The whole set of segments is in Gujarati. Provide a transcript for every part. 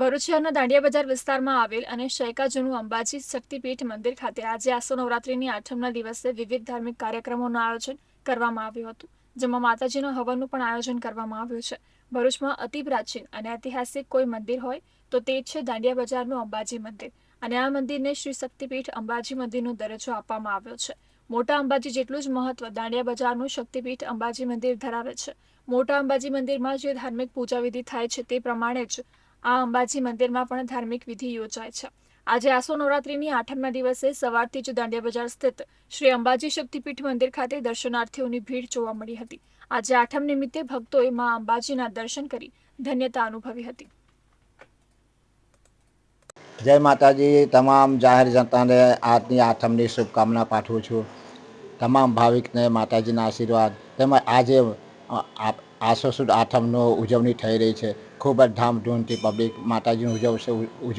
ભરૂચિયાના દાંડિયા બજાર વિસ્તારમાં આવેલ અને શૈકા જૂનું અંબાજી શક્તિપીઠ મંદિર ખાતે આજે આસો નવરાત્રીની આઠમના દિવસે વિવિધ ધાર્મિક કાર્યક્રમોનું આયોજન કરવામાં આવ્યું હતું, જેમાં માતાજીના હવનનું પણ આયોજન કરવામાં આવ્યું છે. ભરૂચમાં અતિ પ્રાચીન અને ઐતિહાસિક કોઈ મંદિર હોય તો તે છે દાંડિયા બજારનું અંબાજી મંદિર અને આ મંદિરને શ્રી શક્તિપીઠ અંબાજી મંદિરનો દરજ્જો આપવામાં આવ્યો છે. મોટા અંબાજી જેટલું જ મહત્વ દાંડિયા બજારનું શક્તિપીઠ અંબાજી મંદિર ધરાવે છે. મોટા અંબાજી મંદિરમાં જે ધાર્મિક પૂજા વિધિ થાય છે તે પ્રમાણે જ આ અંબાજી મંદિરમાં પણ ધાર્મિક વિધિ યોજાય છે. આજે આસો નવરાત્રીની આઠમના દિવસે સવારથી જ દાંડિયા બજાર સ્થિત શ્રી અંબાજી શક્તિપીઠ મંદિર ખાતે દર્શનાર્થીઓની ભીડ જોવા મળી હતી. આજે આઠમ નિમિત્તે ભક્તોએ મા અંબાજીના દર્શન કરી ધન્યતા અનુભવી હતી. જય માતાજી, તમામ જાહેર જનતાને આજની આઠમની શુભકામના પાઠવું છું. તમામ ભાવિકને માતાજીના આશીર્વાદ. તેમજ આજે આસો સુદ આઠમનો ઉજવણી થઈ રહી છે. ખૂબ જ ધામધૂમથી પબ્લિક માતાજીની ઉજવશે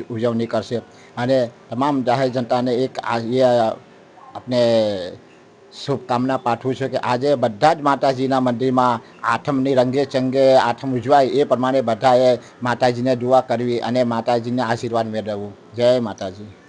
ઉજવણી કરશે. અને તમામ જાહેર જનતાને એક એ આપણે શુભકામના પાઠવું છું કે આજે બધા જ માતાજીના મંદિરમાં આઠમની રંગે ચંગે આઠમ ઉજવાય એ પ્રમાણે બધાએ માતાજીને દુઆ કરવી અને માતાજીને આશીર્વાદ મેળવવું. જય માતાજી.